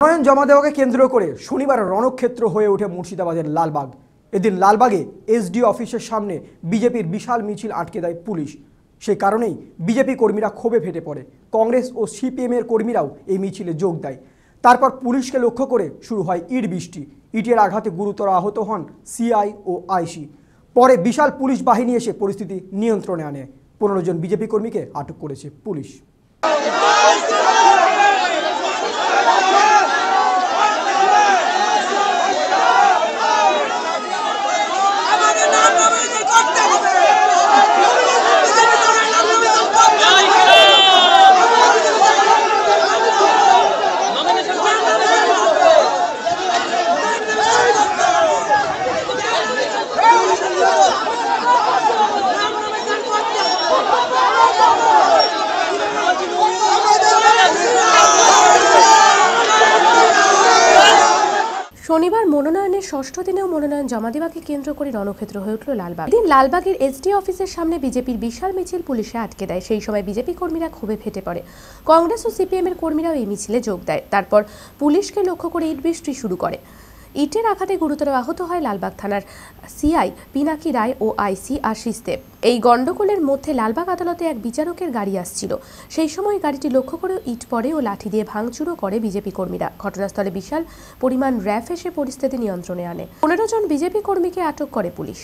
মনোনয়ন জমা দেওয়াকে কেন্দ্র করে শনিবার রণক্ষেত্র হয়ে ওঠে মুর্শিদাবাদের লালবাগ। এদিন লালবাগে এসডি অফিসের সামনে বিজেপির বিশাল মিছিল আটকে দেয় পুলিশ। সেই কারণেই বিজেপি কর্মীরা ক্ষোভে ফেটে পড়ে। কংগ্রেস ও সিপিএমের কর্মীরাও এই মিছিলে যোগ দেয়। তারপর পুলিশকে লক্ষ্য করে শুরু হয় ইট বৃষ্টি। ইটের আঘাতে গুরুতর আহত হন সিআই ও আইসি। পরে বিশাল পুলিশ বাহিনী এসে পরিস্থিতি নিয়ন্ত্রণে আনে। পনেরো জন বিজেপি কর্মীকে আটক করেছে পুলিশ। শনিবার মনোনয়নের ষষ্ঠ দিনেও মনোনয়ন জমা দেওয়াকে কেন্দ্র করে রণক্ষেত্র হয়ে উঠল লালবাগ। দিন লালবাগের এসডি অফিসের সামনে বিজেপির বিশাল মিছিল পুলিশে আটকে দেয়। সেই সময় বিজেপি কর্মীরা ক্ষোভে ফেটে পড়ে। কংগ্রেস ও সিপিএমের কর্মীরাও এই মিছিলে যোগ দেয়। তারপর পুলিশকে লক্ষ্য করে ইট বৃষ্টি শুরু করে। ইটের আঘাতে গুরুতর আহত হয় লালবাগ থানার সিআই পিনাকি রায় ও আইসি আশিস দেব। এই গণ্ডগোলের মধ্যে লালবাগ আদালতে এক বিচারকের গাড়ি আসছিল। সেই সময় গাড়িটি লক্ষ্য করে ইট পড়ে ও লাঠি দিয়ে ভাঙচুরও করে বিজেপি কর্মীরা। ঘটনাস্থলে বিশাল পরিমাণ র্যাফ এসে পরিস্থিতি নিয়ন্ত্রণে আনে। পনেরো জন বিজেপি কর্মীকে আটক করে পুলিশ।